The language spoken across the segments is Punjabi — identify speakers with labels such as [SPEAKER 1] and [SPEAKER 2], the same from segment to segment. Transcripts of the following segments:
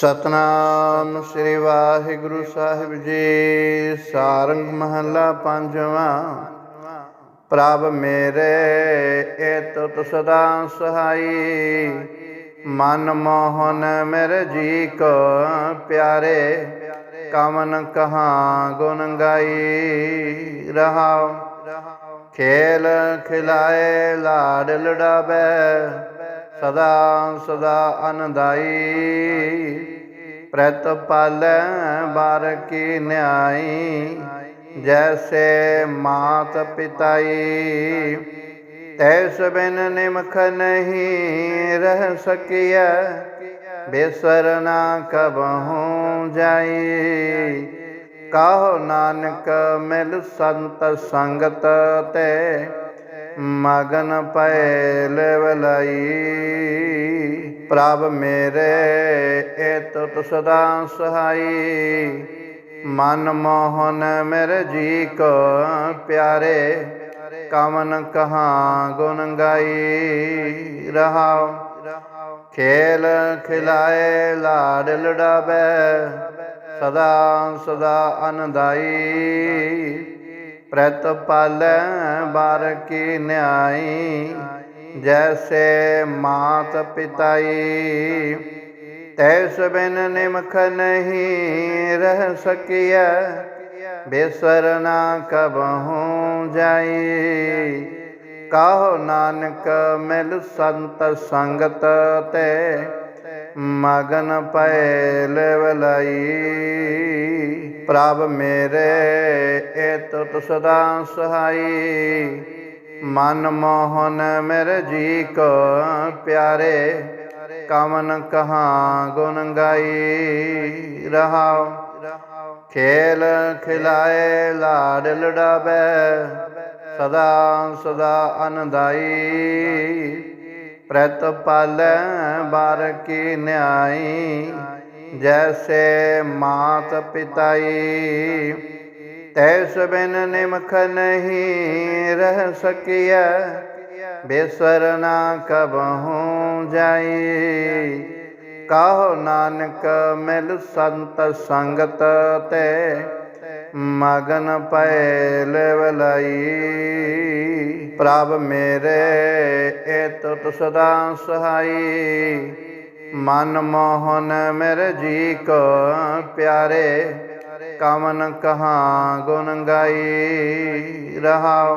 [SPEAKER 1] ਸਤਨਾਮ ਸ੍ਰੀ ਵਾਹਿਗੁਰੂ ਸਾਹਿਬ ਜੀ। ਸਾਰੰਗ ਮਹੱਲਾ ਪੰਜਵਾਂ। ਪ੍ਰਭ ਮੇਰੇ ਏ ਤੁਤ ਸਦਾ ਸਹਾਈ। ਮਨ ਮੋਹਨ ਮੇਰੇ ਜੀ ਕੋ ਪਿਆਰੇ ਕਮਨ ਕਹਾ ਗੁਣ ਗਾਈ। ਰਹਾਉ ਖੇਲ ਖਿਲਾਏ ਲਾਡ ਲਡਾਵੇ ਸਦਾ ਸਦਾ ਅਨੰਦਾਈ ਪ੍ਰਤ ਪਾਲੈ ਬਾਰ ਕੀ ਨਿਆਈ। ਜੈਸੇ ਮਾਤ ਪਿਤਾਈ। ਤੈਸ ਬਿਨ ਨਿਮਖ ਨਹੀਂ ਰਹਿ ਸਕੀਐ। ਬੇਸਰ ਕਬਹੂ ਜਾਈ। ਕਾਹੋ ਨਾਨਕ ਮਿਲ ਸੰਤ ਸੰਗਤ ਤੇ। ਮਗਨ ਪੈ ਲਵਲਾਈ। ਪ੍ਰਭ ਮੇਰੇ ਏ ਤੁਤ ਸਦਾ ਸਹਾਈ। ਮਨ ਮੋਹਨ ਮੇਰੇ ਜੀ ਕੋ ਪਿਆਰੇ ਕਮਨ ਕਹਾ ਗੁਣ ਗਾਈ। ਰਹਾਉ, ਖੇਲ ਖਿਲਾਏ ਲਾਡ ਲਡਾਵੇ ਸਦਾ ਸਦਾ ਅਨੰਦਾਈ। ਪ੍ਰਤ ਪਾਲੈ ਬਾਰ ਕੀ ਨਿਆਈ, ਜੈਸੇ ਮਾਤ ਪਿਤਾਈ। ਤੈਸ ਬਿਨ ਨਿਮਖ ਨਹੀਂ ਰਹਿ ਸਕੀਐ, ਬੇਸਰ ਕਬਹੂ ਜਾਈ। ਕਾਹੋ ਨਾਨਕ ਮਿਲ ਸੰਤ ਸੰਗਤ ਤੇ ਮਗਨ ਪੈ ਲਵਲਾਈ, ਪ੍ਰਭ ਮੇਰੇ, ਏ ਤੁਤ ਸਦਾ ਸਹਾਈ। ਮਨ ਮੋਹਨ ਮੇਰੇ ਜੀ ਕੋ ਪਿਆਰੇ, ਕਵਨ ਕਹਾ ਗੁਣ ਗਾਈ। ਰਹਾਉ ਖੇਲ ਖਿਲਾਏ ਲਾਡ ਲਡਾਵੇ ਸਦਾ ਸਦਾ ਅਨੰਦਾਈ। ਪ੍ਰਤ ਪਾਲੈ ਬਾਰ ਕੀ ਨਿਆਈ, ਜੈਸੇ ਮਾਤ ਪਿਤਾਈ। ਤੈਸ ਬਿਨ ਨਿਮਖ ਨਹੀਂ ਰਹਿ ਸਕੀਐ, ਬੇਸਰ ਕਬਹੂ ਜਾਈ। ਕਾਹੋ ਨਾਨਕ ਮਿਲ ਸੰਤ ਸੰਗਤ ਤੇ ਮਗਨ ਪੈ ਲਵਲਾਈ, ਪ੍ਰਭ ਮੇਰੇ ਏ ਤੁਤ ਸਦਾ ਸਹਾਈ। ਮਨ ਮੋਹਨ ਮੇਰੇ ਜੀ ਕੋ ਪਿਆਰੇ ਕਮਨ ਕਹਾ ਗੁਣ ਗਾਈ। ਰਹਾਉ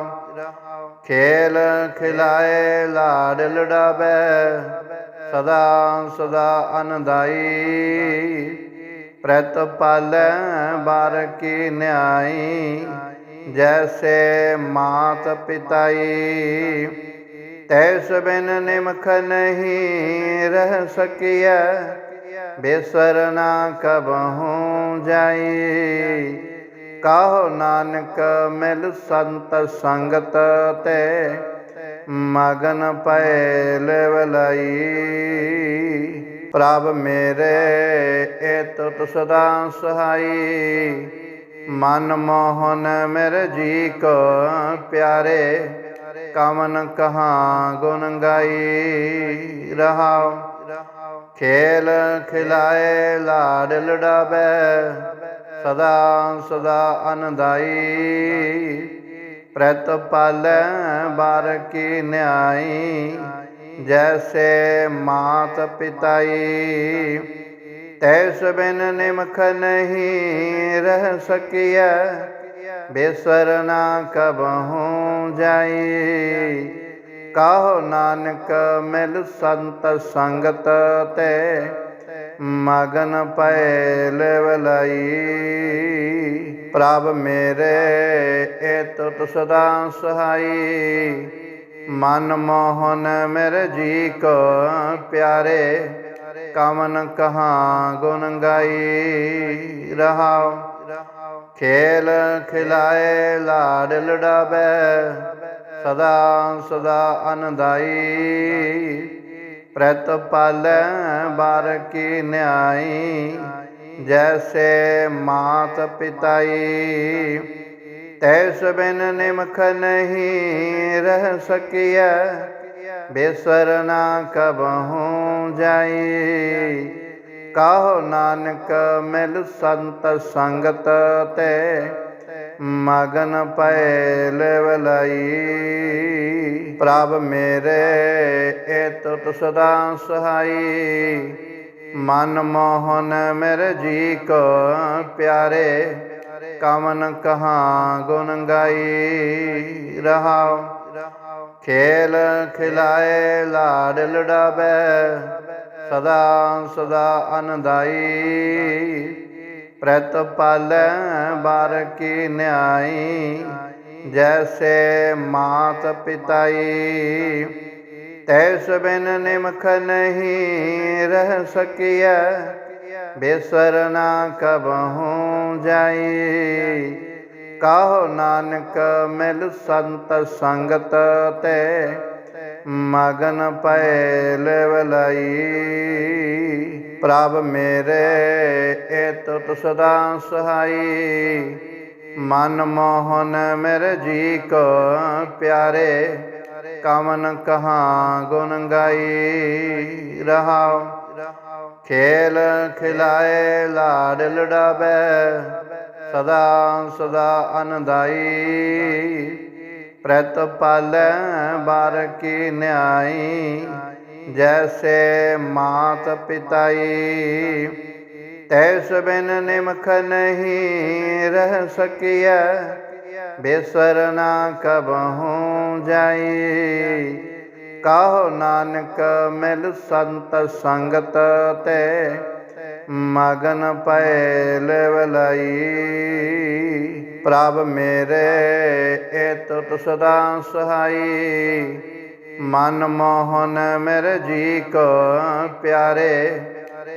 [SPEAKER 1] ਖੇਲ ਖਿਲਾਏ ਲਾਡ ਲਡਾਵੇ ਸਦਾ ਸਦਾ ਅਨੰਦਾਈ। ਪ੍ਰਤ ਪਾਲੈ ਬਾਰ ਕੀ ਨਿਆਈ, ਜੈਸੇ ਮਾਤ ਪਿਤਾਈ। ਤੈਸ ਬਿਨ ਨਿਮਖ ਨਹੀਂ ਰਹਿ ਸਕੀਐ, ਬੇਸਰ ਨਾ ਕਬਹੂ ਜਾਈ। ਕਾਹੋ ਨਾਨਕ ਮਿਲ ਸੰਤ ਸੰਗਤ ਤੇ, ਮਗਨ ਪੈ ਲਵਲਾਈ ਪ੍ਰਭ ਮੇਰੇ ਏ ਤੁਤ ਸਦਾ ਸਹਾਈ। ਮਨ ਮੋਹਨ ਮੇਰੇ ਜੀ ਕੋ ਪਿਆਰੇ ਕਮਨ ਕਹਾ ਗੁਣ ਗਾਈ। ਰਹਾਉ, ਖੇਲ ਖਿਲਾਏ ਲਾਡ ਲਡਾਵੇ ਸਦਾ ਸਦਾ ਅਨੰਦਾਈ ਪ੍ਰਤ ਪਾਲੈ ਬਾਰ ਕੀ ਨਿਆਈ ਜੈਸੇ ਮਾਤ ਪਿਤਾਈ ਤੈਸ ਬਿਨ ਨਿਮਖ ਨਹੀਂ ਰਹਿ ਸਕੀਐ ਬੇਸਰ ਨਾ ਕਬਹੂ ਜਾਈ ਕਾਹੋ ਨਾਨਕ ਮਿਲ ਸੰਤ ਸੰਗਤ ਤੇ ਮਗਨ ਪੈ ਲਵਲਾਈ ਪ੍ਰਭ ਮੇਰੇ ਏ ਤੁਤ ਸਦਾ ਸਹਾਈ ਮਨ ਮੋਹਨ ਮੇਰੇ ਜੀ ਕੋ ਪਿਆਰੇ ਕਮਨ ਕਹਾ ਗੁਣ ਗਾਈ ਰਹਾਉ। ਖੇਲ ਖਿਲਾਏ ਲਾਡ ਲਡਾਵੇ ਸਦਾ ਸਦਾ ਅਨੰਦਾਈ। ਪ੍ਰਤ ਪਾਲੈ ਬਾਰ ਕੀ ਨਿਆਈ, ਜੈਸੇ ਮਾਤ ਪਿਤਾਈ। ਤੈਸ ਬਿਨ ਨਿਮਖ ਨਹੀਂ ਰਹਿ ਸਕੀਐ। ਬੇਸਰ ਨਾ ਕਬਹੂ ਜਾਈ। ਕਾਹੋ ਨਾਨਕ ਮਿਲ ਸੰਤ ਸੰਗਤ ਮਗਨ ਪੈ ਲਵਲਾਈ ਪ੍ਰਭ ਮੇਰੇ, ਏ ਤੁਤ ਸਦਾ ਸਹਾਈ। ਮਨ ਮੋਹਨ ਮੇਰੇ ਜੀ ਕੋ ਪਿਆਰੇ ਕਮਨ ਕਹਾ ਗੁਣ ਗਾਈ ਰਹਾਉ ਖੇਲ ਖਿਲਾਏ ਲਾਡ ਲੜਾਵੇ ਸਦਾ ਸਦਾ ਅਨੰਦਾਈ ਪ੍ਰਤ ਪਾਲੈ ਬਾਰ ਕੀ ਨਿਆਈ ਜੈਸੇ ਮਾਤ ਪਿਤਾਈ ਤੈਸ ਬਿਨ ਨਿਮਖ ਨਹੀਂ ਰਹਿ ਸਕੀਐ ਬੇਸਰ ਨਾ ਕਬਹੂ ਜਾਈ। ਕਾਹੋ ਨਾਨਕ ਮਿਲ ਸੰਤ ਸੰਗਤ ਤੇ, ਮਗਨ ਪੈ ਲਵਲਾਈ ਪ੍ਰਭ ਮੇਰੇ ਏ ਤੁਤ ਸਦਾ ਸਹਾਈ। ਮਨ ਮੋਹਨ ਮੇਰੇ ਜੀ ਕੋ ਪਿਆਰੇ ਕਮਨ ਕਹਾ ਗੁਣ ਗਾਈ। ਰਹਾਉ ਖੇਲ ਖਿਲਾਏ ਲਾਡ ਲੜਾਵੇ, ਸਦਾ ਸਦਾ ਅਨੰਦਾਈ ਪ੍ਰਤ ਪਾਲੈ ਬਾਰ ਕੀ ਨਿਆਈ, ਜੈਸੇ ਮਾਤ ਪਿਤਾਈ। ਤੈਸ ਬਿਨ ਨਿਮਖ ਨਹੀਂ ਰਹਿ ਸਕੀਐ, ਬੇਸਰ ਨਾ ਕਬਹੂ ਜਾਈ। ਕਾਹੋ ਨਾਨਕ ਮਿਲ ਸੰਤ ਸੰਗਤ ਤੇ ਮਗਨ ਪੈ ਲਵਲਾਈ ਪ੍ਰਭ ਮੇਰੇ ਏ ਤੁਤ ਸਦਾ ਸਹਾਈ। ਮਨ ਮੋਹਨ ਮੇਰੇ ਜੀ ਕੋ ਪਿਆਰੇ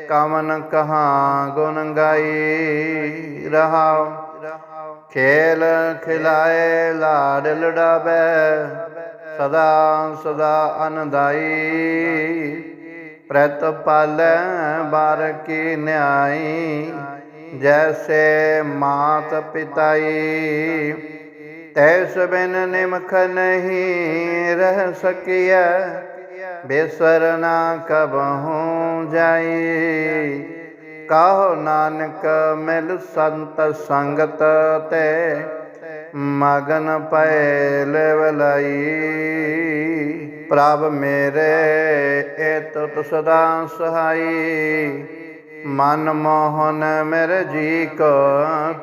[SPEAKER 1] ਕਮਨ ਕਹਾ ਗੁਣ ਗਾਈ। ਰਹਾਉ ਖੇਲ ਖਿਲਾਏ ਲਾਡ ਲੜਾਵੇ। ਸਦਾ ਸਦਾ ਅਨੰਦਾਈ ਪ੍ਰਤ ਪਾਲੈ ਬਾਰ ਕੀ ਨਿਆਈ। ਜੈਸੇ ਮਾਤ ਪਿਤਾਈ। ਤੈਸ ਬਿਨ ਨਿਮਖ ਨਹੀਂ ਰਹਿ ਸਕੀਐ। ਬੇਸਰ ਕਬਹੂ ਜਾਈ। ਕਾਹੋ ਨਾਨਕ ਮਿਲ ਸੰਤ ਸੰਗਤ ਤੇ। ਮਗਨ ਪੈ ਲਵਲਾਈ, ਪ੍ਰਭ ਮੇਰੇ, ਏ ਤੁਤ ਸਦਾ ਸਹਾਈ। ਮਨ ਮੋਹਨ ਮੇਰੇ ਜੀ ਕੋ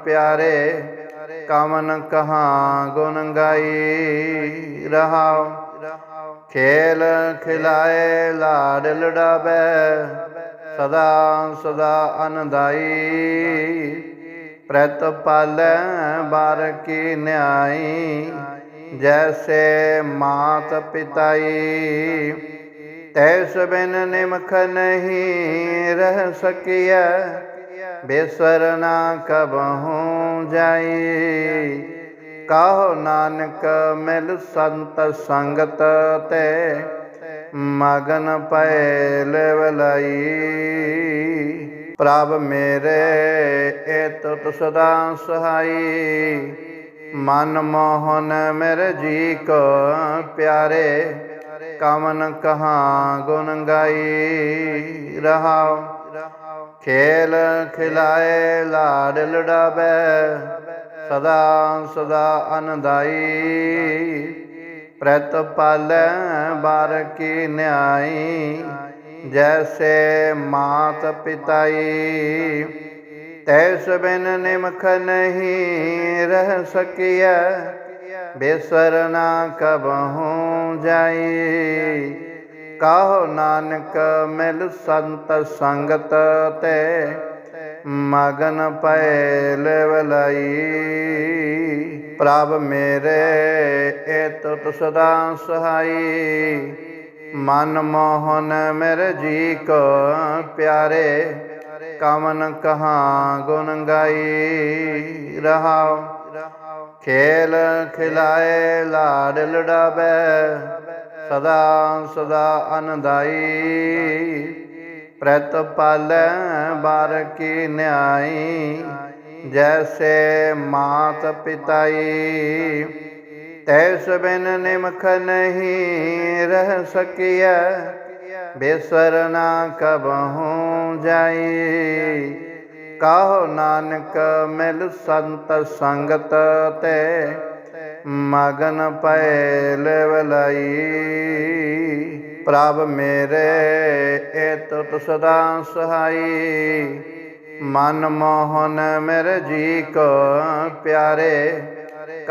[SPEAKER 1] ਪਿਆਰੇ ਕਮਨ ਕਹਾ ਗੁਣ ਗਾਈ। ਰਹਾਉ, ਖੇਲ ਖਿਲਾਏ ਲਾਡ ਲੜਾਵੇ, ਸਦਾ ਸਦਾ ਅਨੰਦਾਈ। ਪ੍ਰਤ ਪਾਲੈ ਬਾਰ ਕੀ ਨਿਆਈ, ਜੈਸੇ ਮਾਤ ਪਿਤਾਈ। ਤੈਸ ਬਿਨ ਨਿਮਖ ਨਹੀਂ ਰਹਿ ਸਕੀਐ, ਬੇਸਰ ਨਾ ਕਬਹੂ ਜਾਈ। ਕਾਹੋ ਨਾਨਕ ਮਿਲ ਸੰਤ ਸੰਗਤ ਤੇ, ਮਗਨ ਪੈ ਲਵਲਾਈ ਪ੍ਰਭ ਮੇਰੇ ਏ ਤੁਤ ਸਦਾ ਸਹਾਈ। ਮਨ ਮੋਹਨ ਮੇਰੇ ਜੀ ਕੋ ਪਿਆਰੇ, ਕਵਨ ਕਹਾ ਗੁਣ ਗਾਈ। ਰਹਾਉ, ਖੇਲ ਖਿਲਾਏ ਲਾਡ ਲੜਾਵੇ, ਸਦਾ ਸਦਾ ਅਨੰਦਾਈ। ਪ੍ਰਤ ਪਾਲੈ ਬਾਰ ਕੀ ਨਿਆਈ ਜੈਸੇ ਮਾਤ ਪਿਤਾਈ ਤੈਸ ਬਿਨ ਨਿਮਖ ਨਹੀਂ ਰਹਿ ਸਕੀਐ ਬੇਸਰ ਕਬਹੂ ਜਾਈ ਕਾਹੋ ਨਾਨਕ ਮਿਲ ਸੰਤ ਸੰਗਤ ਤੇ ਮਗਨ ਪੈ ਲਵਲਾਈ ਪ੍ਰਭ ਮੇਰੇ ਏ ਤੁਤ ਸਦਾ ਸਹਾਈ ਮਨ ਮੋਹਨ ਮੇਰੇ ਜੀ ਕੋ ਪਿਆਰੇ, ਕਵਨ ਕਹਾ ਗੁਣ ਗਾਈ ਰਹਾਉ। ਖੇਲ ਖਿਲਾਏ ਲਾਡ ਲੜਾਵੇ, ਸਦਾ ਸਦਾ ਅਨੰਦਾਈ। ਪ੍ਰਤ ਪਾਲੈ ਬਾਰ ਕੀ ਨਿਆਈ, ਜੈਸੇ ਮਾਤ ਪਿਤਾਈ। ਤੈਸ ਬਿਨ ਨਿਮਖ ਨਹੀਂ ਰਹਿ ਸਕੀਐ। ਬੇਸਰ ਨਾ ਕਬਹੂ ਜਾਈ। ਕਹੋ ਨਾਨਕ ਮਿਲ ਸੰਤ ਸੰਗਤ ਤੇ ਮਗਨ ਪੈ ਲਵਲਾਈ ਪ੍ਰਭ ਮੇਰੇ ਏਤੁ ਸਦਾ ਸਹਾਈ। ਮਨ ਮੋਹਨ ਮੇਰੇ ਜੀ ਕੋ ਪਿਆਰੇ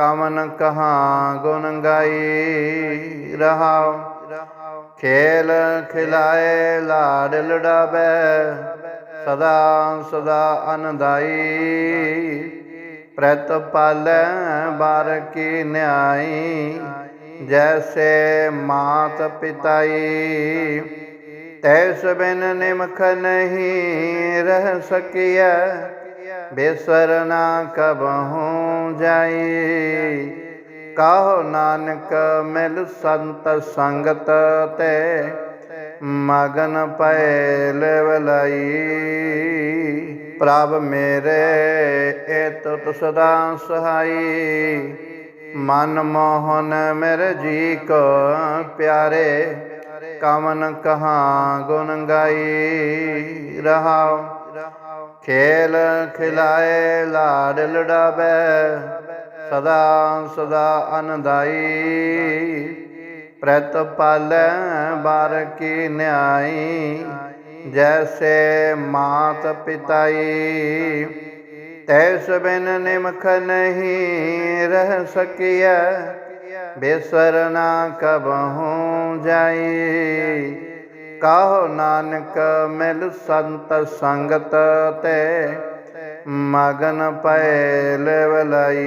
[SPEAKER 1] ਕਮਨ ਕਹਾ, ਗੁਣ ਗਾਈ ਰਹਾਉ। ਖੇਲ ਖਿਲਾਏ ਲਾਡ ਲਡਾਵੇ ਸਦਾ ਸਦਾ ਅਨੰਦਾਈ ਪ੍ਰਤ ਪਾਲੈ, ਬਾਰ ਕੀ ਨਿਆਈ, ਜੈਸੇ ਮਾਤ ਪਿਤਾਈ। ਤੈਸ ਬਿਨ ਨਿਮਖ ਨਹੀਂ ਰਹਿ ਸਕੀਐ ਬੇਸਰ ਨਾ ਕਬਹੂ ਜਾਈ। ਕਹੋ ਨਾਨਕ ਮਿਲ ਸੰਤ ਸੰਗਤ ਤੇ, ਮਗਨ ਪੈ ਲਵਲਾਈ ਪ੍ਰਭ ਮੇਰੇ ਏਤੁ ਸਦਾ ਸਹਾਈ। ਮਨ ਮੋਹਨ ਮੇਰੇ ਜੀ ਕੋ ਪਿਆਰੇ ਕਮਨ ਕਹਾ ਗੁਣ ਗਾਈ। ਰਹਾਉ ਖੇਲ ਖਿਲਾਏ ਲਾਡ ਲਡਾਵੇ ਸਦਾ ਸਦਾ ਅਨੰਦਾਈ ਪ੍ਰਤ ਪਾਲੈ ਬਾਰ ਕੀ ਨਿਆਈ, ਜੈਸੇ ਮਾਤ ਪਿਤਾਈ। ਤੈਸ ਬਿਨ ਨਿਮਖ ਨਹੀਂ ਰਹਿ ਸਕੀਐ, ਬੇਸਰ ਨਾ ਕਬਹੂ ਜਾਈ। ਕਹੋ ਨਾਨਕ ਮਿਲ ਸੰਤ ਸੰਗਤ ਤੇ ਮਗਨ ਪੈ ਲਵਲਾਈ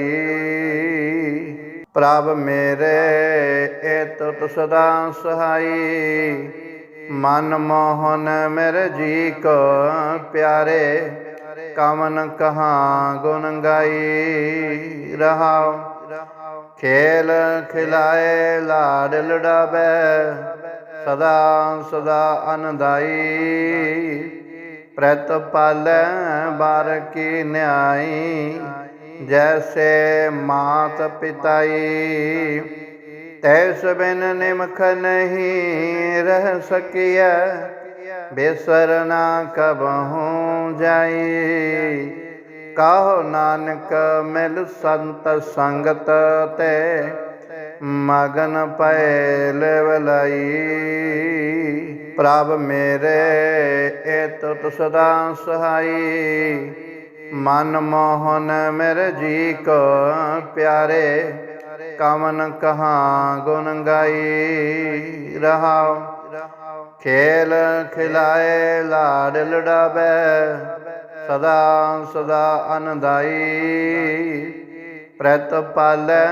[SPEAKER 1] ਪ੍ਰਭ ਮੇਰੇ ਏਤੁ ਸਦਾ ਸਹਾਈ। ਮਨ ਮੋਹਨ ਮੇਰੇ ਜੀ ਕੋ ਪਿਆਰੇ ਕਮਨ ਕਹਾ ਗੁਣ ਗਾਈ। ਰਹਾਉ ਖੇਲ ਖਿਲਾਏ ਲਾਡ ਲਡਾਵੇ ਸਦਾ ਸਦਾ ਅਨੰਦਾਈ ਪ੍ਰਤ ਪਾਲੈ ਬਾਰ ਕੀ ਨਿਆਈ। ਜੈਸੇ ਮਾਤ ਪਿਤਾਈ। ਤੈਸ ਬਿਨ ਨਿਮਖ ਨਹੀਂ ਰਹਿ ਸਕੀਐ। ਬੇਸਰ ਕਬਹੂ ਜਾਈ। ਕਹੋ ਨਾਨਕ ਮਿਲ ਸੰਤ ਸੰਗਤ ਤੇ। ਮਗਨ ਪੈ ਲਵਲਾਈ, ਪ੍ਰਭ ਮੇਰੇ ਏਤੁ ਸਦਾ ਸਹਾਈ। ਮਨ ਮੋਹਨ ਮੇਰੇ ਜੀ ਕੋ ਪਿਆਰੇ, ਕਮਨ ਕਹਾ ਗੁਣ ਗਾਈ। ਰਹਾਉ ਖੇਲ ਖਿਲਾਏ ਲਾਡ ਲਡਾਵੇ ਸਦਾ ਸਦਾ ਅਨੰਦਾਈ। ਪ੍ਰਤ ਪਾਲੈ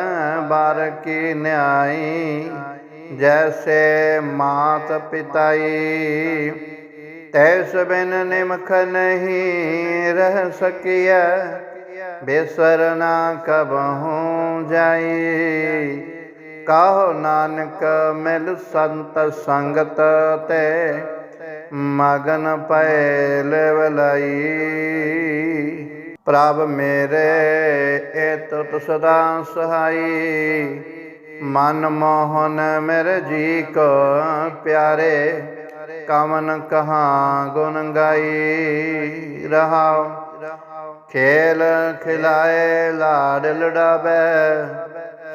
[SPEAKER 1] ਬਾਰ ਕੀ ਨਿਆਈ, ਜੈਸੇ ਮਾਤ ਪਿਤਾਈ। ਤੈਸ ਬਿਨ ਨਿਮਖ ਨਹੀਂ ਰਹਿ ਸਕੀਐ, ਬੇਸਰ ਨਾ ਕਬਹੂ ਜਾਈ। ਕਹੋ ਨਾਨਕ ਮਿਲ ਸੰਤ ਸੰਗਤ ਤੇ, ਮਗਨ ਪੈ ਲਵਲਾਈ ਪ੍ਰਭ ਮੇਰੇ ਏਤੁ ਸਦਾ ਸਹਾਈ। ਮਨ ਮੋਹਨ ਮੇਰੇ ਜੀ ਕੋ ਪਿਆਰੇ ਕਮਨ ਕਹਾ ਗੁਣ ਗਾਈ। ਰਹਾਉ ਖੇਲ ਖਿਲਾਏ ਲਾਡ ਲਡਾਵੇ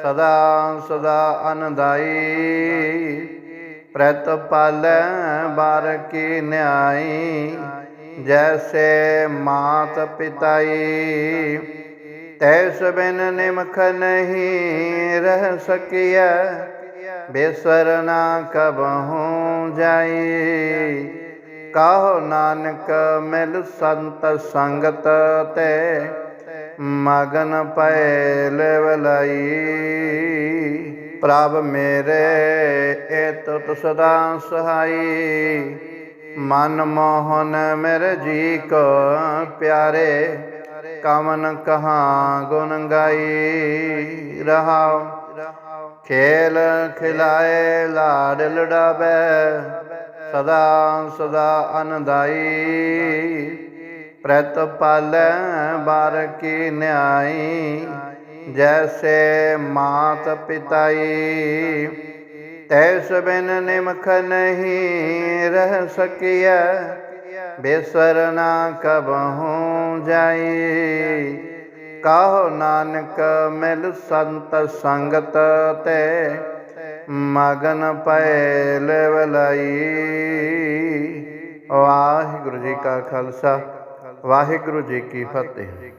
[SPEAKER 1] ਸਦਾ ਸਦਾ ਅਨੰਦਾਈ ਪ੍ਰਤ ਪਾਲੈ ਬਾਰ ਕੀ ਨਿਆਈ ਜੈਸੇ ਮਾਤ ਪਿਤਾਈ ਤੈਸ ਬਿਨ ਨਿਮਖ ਨਹੀਂ ਰਹਿ ਸਕੀਐ ਬੇਸਰ ਨਾ ਕਬਹੂ ਜਾਈ ਕਹੋ ਨਾਨਕ ਮਿਲ ਸੰਤ ਸੰਗਤ ਤੇ ਮਗਨ ਪੈ ਲਵਲਾਈ ਪ੍ਰਭ ਮੇਰੇ ਏਤੁ ਸਦਾ ਸਹਾਈ ਮਨ ਮੋਹਨ ਮੇਰੇ ਜੀ ਕੋ ਪਿਆਰੇ ਕਮਨ ਕਹਾ ਗੁਣ ਗਾਈ ਰਹਾਉ। ਖੇਲ ਖਿਲਾਏ ਲਾਡ ਲਡਾਵੇ ਸਦਾ ਸਦਾ ਅਨੰਦਾਈ। ਪ੍ਰਤ ਪਾਲੈ ਬਾਰ ਕੀ ਨਿਆਈ, ਜੈਸੇ ਮਾਤ ਪਿਤਾਈ। ਤੈਸ ਬਿਨ ਨਿਮਖ ਨਹੀਂ ਰਹਿ ਸਕੀਐ। ਬੇਸਰ ਨਾ ਕਬਹੂ ਜਾਈ। ਕਾਹੋ ਨਾਨਕ ਮਿਲ ਸੰਤ ਸੰਗਤ ਮਗਨ ਪੈ ਲਵਲਾਈ ਵਾਹਿਗੁਰੂ ਜੀ ਕਾ ਖਾਲਸਾ, ਵਾਹਿਗੁਰੂ ਜੀ ਕੀ ਫਤਿਹ।